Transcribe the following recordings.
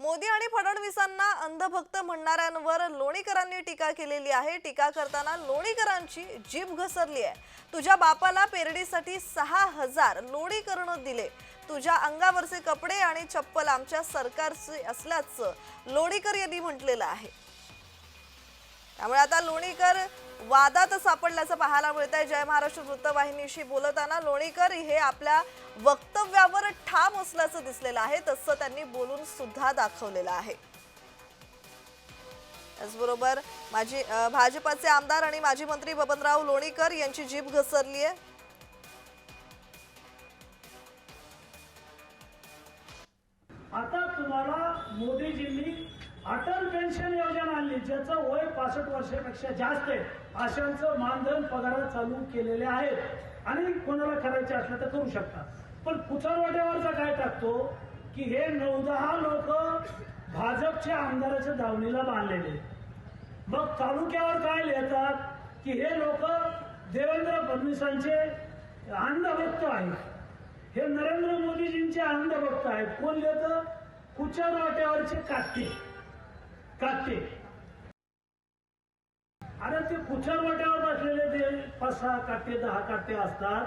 मोदी आणि फडणवीसांना अंधभक्त म्हणणाऱ्यांवर लोणीकरांनी टीका केलेली आहे. टीका करताना लोणीकरांची जीभ घसरली आहे. तुझ्या बापाला पेरडीसाठी सहा हजार लोणीकरण दिले. तुझ्या अंगावरचे कपडे आणि चप्पल आमच्या सरकारचे असल्याचं लोणीकर यांनी म्हटलेलं आहे. त्यामुळे आता लोणीकर वादात सापडल्याचं पाहायला मिळत आहे जय महाराष्ट्र वृत्तवाहिनीशी बोलताना लोणीकर हे आपल्या वक्तव्यावर ठाम असल्याचं दिसलेलं आहे तसं त्यांनी बोलून सुद्धा दाखवलेलं आहे. त्याचबरोबर माजी भाजपाचे आमदार आणि माजी मंत्री बबनराव लोणीकर यांची जीभ घसरली आहे आता तुम्हाला मोदीजींनी अटल पेन्शन योजना आणली ज्याचं वय पासष्ट वर्षापेक्षा जास्त आहे अशांचं मानधन पगार चालू केलेले आहेत. आणि कोणाला करायचे असलं तर करू शकता. पण कुचरवाट्यावरचा काय टाकतो? की हे नऊ दहा लोक भाजपच्या आमदाराच्या धावणीला बांधलेले. मग तालुक्यावर काय लिहितात? की हे लोक देवेंद्र फडणवीसांचे अंधभक्त आहेत. हे नरेंद्र मोदीजींचे अंधभक्त आहेत. कोण लिहितं? कुचर वाट्यावरचे काटे काटे अरे ते कुचर वाट्यावर बसलेले ते पाच सहा काटे दहा काटे असतात.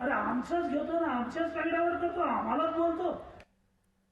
अरे आमचंच घेतो ना आमच्याच पगड्यावर करतो आम्हालाच बोलतो.